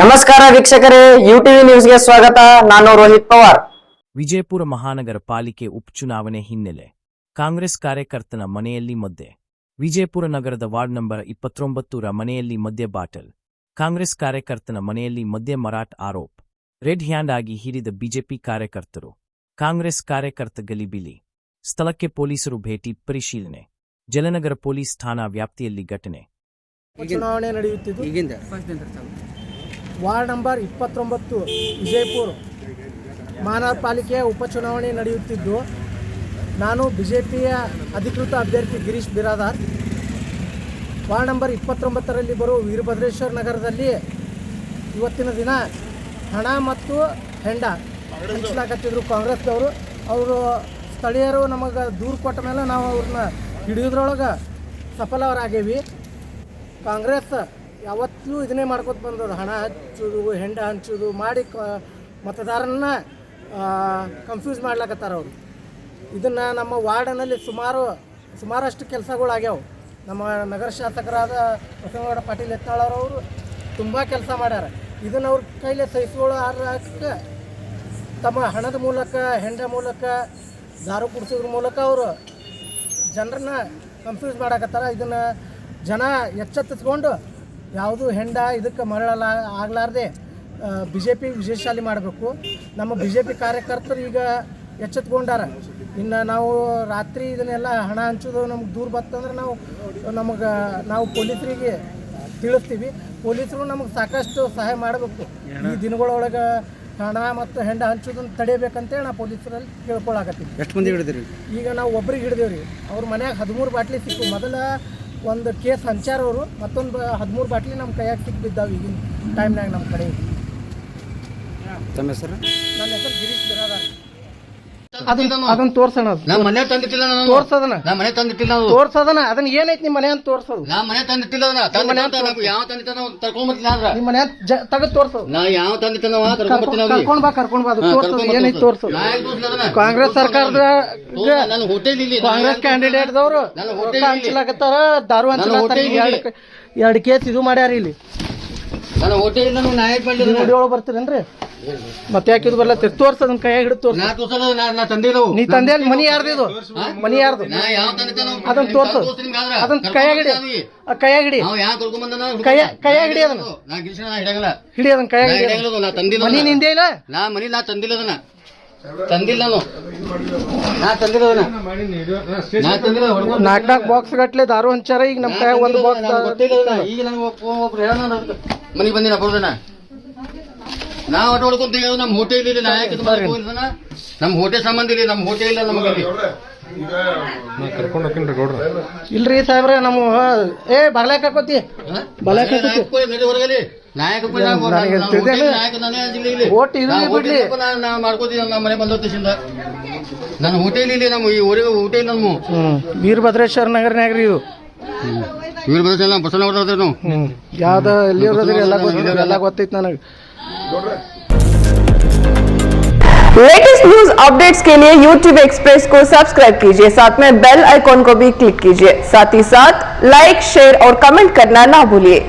ನಮಸ್ಕಾರ ವೀಕ್ಷಕರೇ you TV ನ್ಯೂಸ್ಗೆ ಸ್ವಾಗತ. ನಾನು ರೋಹಿತ್ ಪವಾರ್. ವಿಜಯಪುರ ಮಹಾನಗರ ಪಾಲಿಕೆ ಉಪಚುನಾವಣೆ ಹಿನ್ನೆಲೆ. ಕಾಂಗ್ರೆಸ್ ಕಾರ್ಯಕರ್ತನ ಮನೆಯಲ್ಲಿ ಮದ್ದೆ. ವಿಜಯಪುರ ನಗರದ ವಾರ್ಡ್ ನಂಬರ್ ಇಪ್ಪತ್ತೊಂಬತ್ತರ ಮನೆಯಲ್ಲಿ ಮದ್ಯ ಬಾಟಲ್. ಕಾಂಗ್ರೆಸ್ ಕಾರ್ಯಕರ್ತನ ಮನೆಯಲ್ಲಿ ಮದ್ಯ ಮರಾಠ ಆರೋಪ. ರೆಡ್ ಹ್ಯಾಂಡ್ ಆಗಿ ಹಿಡಿದ ಬಿಜೆಪಿ ಕಾರ್ಯಕರ್ತರು. ಕಾಂಗ್ರೆಸ್ ಕಾರ್ಯಕರ್ತ ಗಲಿಬಿಲಿ ಸ್ಥಳಕ್ಕೆ ಪೊಲೀಸರು ಭೇಟಿ ಪರಿಶೀಲನೆ. ಜಲನಗರ ಪೊಲೀಸ್ ಠಾಣಾ ವ್ಯಾಪ್ತಿಯಲ್ಲಿ ಘಟನೆ. ಚುನಾವಣೆ ನಡೆಯುತ್ತಿದ್ದು ಈಗಿಂದ. ವಾರ್ಡ್ ನಂಬರ್ ಇಪ್ಪತ್ತೊಂಬತ್ತು, ವಿಜಯಪುರ. ಮಹಾನಗರ ಪಾಲಿಕೆಯ ಉಪಚುನಾವಣೆ ನಡೆಯುತ್ತಿದ್ದು, ನಾನು ಬಿ ಜೆ ಪಿಯ ಅಧಿಕೃತ ಅಭ್ಯರ್ಥಿ ಗಿರೀಶ್ ಬಿರಾದಾರ್. ವಾರ್ಡ್ ನಂಬರ್ ಇಪ್ಪತ್ತೊಂಬತ್ತರಲ್ಲಿ ಬರುವ ವೀರಭದ್ರೇಶ್ವರ ನಗರದಲ್ಲಿ ಇವತ್ತಿನ ದಿನ ಹಣ ಮತ್ತು ಹೆಂಡ ಹಂಚಲಾಕತ್ತಿದ್ರು ಕಾಂಗ್ರೆಸ್ದವರು. ಅವರು ಸ್ಥಳೀಯರು ನಮಗೆ ದೂರು ಕೊಟ್ಟ ಮೇಲೆ ನಾವು ಅವ್ರನ್ನ ಹಿಡಿಯೋದ್ರೊಳಗೆ ಸಫಲವರಾಗೇವಿ ಕಾಂಗ್ರೆಸ್ ಯಾವತ್ತೂ ಇದನ್ನೇ ಮಾಡ್ಕೊತ ಬಂದದ ಹಣ ಹಚ್ಚೋದು ಹೆಂಡ ಹಂಚೋದು, ಮಾಡಿ ಕ ಮತದಾರನ ಕನ್ಫ್ಯೂಸ್ ಮಾಡ್ಲಾಕತ್ತಾರ ಅವರು. ಇದನ್ನು ನಮ್ಮ ವಾರ್ಡನಲ್ಲಿ ಸುಮಾರು, ಸುಮಾರಷ್ಟು ಕೆಲಸಗಳಾಗ್ಯಾವ. ನಮ್ಮ ನಗರ ಶಾಸಕರಾದ ಬಸವನಗೌಡ ಪಾಟೀಲ್ ಎತ್ತಾಳರವರು ತುಂಬ ಕೆಲಸ ಮಾಡ್ಯಾರ. ಇದನ್ನು ಅವ್ರ ಕೈಲೇ ಸಹಿಸ್ಕೊಳ್ಳೋಕೆ ತಮ್ಮ ಹಣದ ಮೂಲಕ, ಹೆಂಡ ಮೂಲಕ, ದಾರು ಕುಡಿಸೋದ್ರ ಮೂಲಕ ಅವರು ಜನರನ್ನ ಕನ್ಫ್ಯೂಸ್ ಮಾಡಕತ್ತಾರ. ಇದನ್ನು ಜನ ಎಚ್ಚೆತ್ತಿಸ್ಕೊಂಡು ಯಾವುದು ಹೆಂಡ ಇದಕ್ಕೆ ಮರಳಲ್ಲ ಆಗಲಾರ್ದೆ ಬಿ ಜೆ ಪಿ ವಿಜಯಶಾಲಿ ಮಾಡಬೇಕು. ನಮ್ಮ ಬಿ ಜೆ ಪಿ ಕಾರ್ಯಕರ್ತರು ಈಗ ಎಚ್ಚೆತ್ಕೊಂಡಾರ. ಇನ್ನು ನಾವು ರಾತ್ರಿ ಇದನ್ನೆಲ್ಲ ಹಣ ಹಂಚೋದು ನಮ್ಗೆ ದೂರ ಬತ್ತಂದ್ರೆ ನಾವು ನಮಗೆ ನಾವು ಪೊಲೀಸರಿಗೆ ತಿಳಿಸ್ತೀವಿ. ಪೊಲೀಸರು ನಮಗೆ ಸಾಕಷ್ಟು ಸಹಾಯ ಮಾಡಬೇಕು. ಈ ದಿನಗಳೊಳಗೆ ಹಣ ಮತ್ತು ಹೆಂಡ ಹಂಚೋದನ್ನು ತಡೆಯಬೇಕಂತೇಳಿ ನಾವು ಪೊಲೀಸರಲ್ಲಿ ಕೇಳ್ಕೊಳಕತ್ತೀವಿ ಎಷ್ಟು ಮಂದಿ ಹಿಡಿದಿರಿ? ಈಗ ನಾವು ಒಬ್ರಿಗೆ ಹಿಡಿದೇವ್ರಿ. ಅವ್ರ ಮನ್ಯಾಗ ಹದಿಮೂರು ಬಾಟ್ಲಿ ಸಿಕ್ಕು. ಮೊದಲ ಒಂದು ಕೇಸ್ ಹಂಚಾರ ಅವರು ಮತ್ತೊಂದು ಹದಿಮೂರು ಬಾಟ್ಲಿ ನಮ್ಮ ಕೈಯಾಗ ಸಿಕ್ಕಿ ಬಿದ್ದಾವೆ ಈಗಿನ ಟೈಮ್ನಾಗ ನಮ್ಮ ಕಡೆ. ತಮ್ಮ ಹೆಸರು? ನನ್ನ ಹೆಸರು ಗಿರೀಶ್ ಬಿರಾದಾರ್. ಅದನ್ನ ಅದನ್ನ ತೋರ್ಸೋಣ. ನಾ ಮನೆ ತಂದಿಟ್ಟಿಲ್ಲ ನಾನು. ತೋರ್ಸೋದನ ನಾ ಮನೆ ತಂದಿಟ್ಟಿಲ್ಲ ಅದು. ತೋರ್ಸೋದನ ಅದನ್ನ ಏನೈತಿ ನಿಮ್ಮ ಮನೆ ಅಂತ ತೋರ್ಸೋದು? ನಾ ಮನೆ ತಂದಿಟ್ಟಿಲ್ಲ ಅದನ್ನ. ತಂದಿಟ್ಟ ನಾವು ಯಾವ ತಂದಿಟ್ಟ ನಾವು ತರ್ಕೊಂಬರ್ತೀನಿ ಆದ್ರ. ನಿಮ್ಮ ಮನೆ ತೆಗೆದು ತೋರ್ಸೋದು ನಾ ಯಾವ ತಂದಿಟ್ಟ ನಾವು ತರ್ಕೊಂಬರ್ತೀನಿ ಅವ್ರಿಗೆ. ಕರ್ಕೊಂಡ್ ಬಾ ಕರ್ಕೊಂಡ್ ಬಾ. ಅದು ತೋರ್ಸೋದು ಏನೈತಿ ತೋರ್ಸೋದು? ಕಾಂಗ್ರೆಸ್ ಸರ್ಕಾರದ ತೋರ್ಸು, ನನ್ನ ಹೋಟೆಲ್ ಇಲ್ಲಿ. ಕಾಂಗ್ರೆಸ್ ಕ್ಯಾಂಡಿಡೇಟ್ ದವರು. ಹಂಚಲಾಕತ್ತಾರ. ದಾರು ಹಂಚಲಾಕತ್ತಾರ. ಎರಡು ಕೇಸ್ ಇದು ಮಾಡ್ಯಾರ ಇಲ್ಲಿ. ನನ್ನ ಹೋಟೆಲ್ ಇಲ್ಲ ನಾ ಯಾಕೆ ಮಾಡ್ಲಿ ಅದನ್ನ? ವಿಡಿಯೋ ಒಳಗೆ ಬರ್ತೀರೇನ್ರಿ? ಮತ್ತೆ ಯಾಕೆ ಇದು ಬರ್ಲತ್ತೀರಿ ತೋರ್ಸ ಅದನ್ನ ಕೈಯಾಗ ಹಿಡಿದು ತೋರ್ಸ. ನಾ ತೋರ್ಸಲ್ಲ ನಾ ನಾ ತಂದೆ ಅಲ್ಲಿ ಮನಿ ಯಾರ್ದು ಇದು? ಮನಿ ಯಾರ್ದು? ನಾ ಯಾವ ಅದನ್ನ ತೋರ್ಸು. ಅದನ್ನ ಕೈಯಾಗ ಹಿಡಿ. ಆ ಕೈಯಾಗ ಹಿಡಿ. ನಾವು ಕೈಯ- ಕೈಯಾಗ ಹಿಡಿ ಅದನ್ನ. ನಾ ಗಿರಿಶನ ನಾ ಹಿಡಂಗಿಲ್ಲ. ಹಿಡಿ ಅದನ್ನ ಕೈಯಾಗ ನಾ ಹಿಡಿ ನಾ ತಂದಿಲ್ಲ ಮನಿ ಅದನ್ನ. ನಿಂದೆ ಇಲ್ಲ? ನಾ ಮನಿ ನಾ ತಂದಿಲ್ಲ ಅದನ್ನ. ತಂದಿಲ್ಲ ನಾನು. ನಾ ತಂದಿಲ್ಲ ಅದನ್ನ. ನಾ ತಂದಿಲ್ಲ ಹೊಡ್ಕೊಂಡು ನಾಲ್ಕು ನಾಲ್ಕು ಬಾಕ್ಸ್ ಗಟ್ಲೆ ದಾರು ಹಂಚಾರ ಈಗ ನಮ್ಮ ಕೈಯಾಗ ಒಂದು ಬಾಕ್ಸ್. ಈಗ ನನಗೆ ಒಬ್ರು ಹೇಳ ಮನೆಗೆ ಬಂದಿನ ಬರೋಣ ನಾವು ಆಟ ಹೊಡ್ಕೊಂತೀವಿ ನಮ್ಮ ಹೋಟೆಲ್ ಇಲ್ಲಿ ನಾ ಯಾಕೆ ನಮ್ಮ ಹೋಟೆಲ್ ಸಂಬಂಧ ಇಲ್ಲ ನಮ್ಮ ಹೋಟೆಲ್ ಇಲ್ಲ ನಮಗೆ ಅಲ್ಲಿ. ಇಲ್ರಿ ಸಾಹೇಬ್ರ ನಮ್ಮ ಏ ಬಾಗ್ಲಾಕ್ ಹಾಕೋತಿ? ಹಾ? ಬಲಾಕ್ ನಾಯಕ. ಓಟ್ ನಾ ಬಿಡ್ಲಿ. ನಾ- ಮಾಡ್ಕೋತೀನಿ ನಮ್ಮ ಮನೆ ಬಂದೋತಿಸಿಂದ ನನ್ನ ಹೋಟೆಲ್ ಇಲ್ಲಿ ನಮ್ಮ ಈ ಊರಿಗೆ ಹೋಟೆಲ್ ನಮ್ಮ ವೀರಭದ್ರೇಶ್ವರ ನಗರನ್ಯಾಗ್ರಿ ಇದು. ವೀರಭದ್ರ ನಮ್ಮ ಬಸವನಗರ ನಾವು ಹ್ಮ್ ಯಾವ್ದ ಎಲ್ಲಿ ಇರೋದ್ರಿ ಎಲ್ಲ ಗೊತ್ತಿಲ್ಲ ಎಲ್ಲ ಗೊತ್ತೈತಿ ನನಗೆ लेटेस्ट न्यूज अपडेट्स के लिए YouTube एक्सप्रेस को सब्सक्राइब कीजिए साथ में बेल आइकॉन को भी क्लिक कीजिए साथ ही साथ लाइक शेयर और कमेंट करना ना भूलिए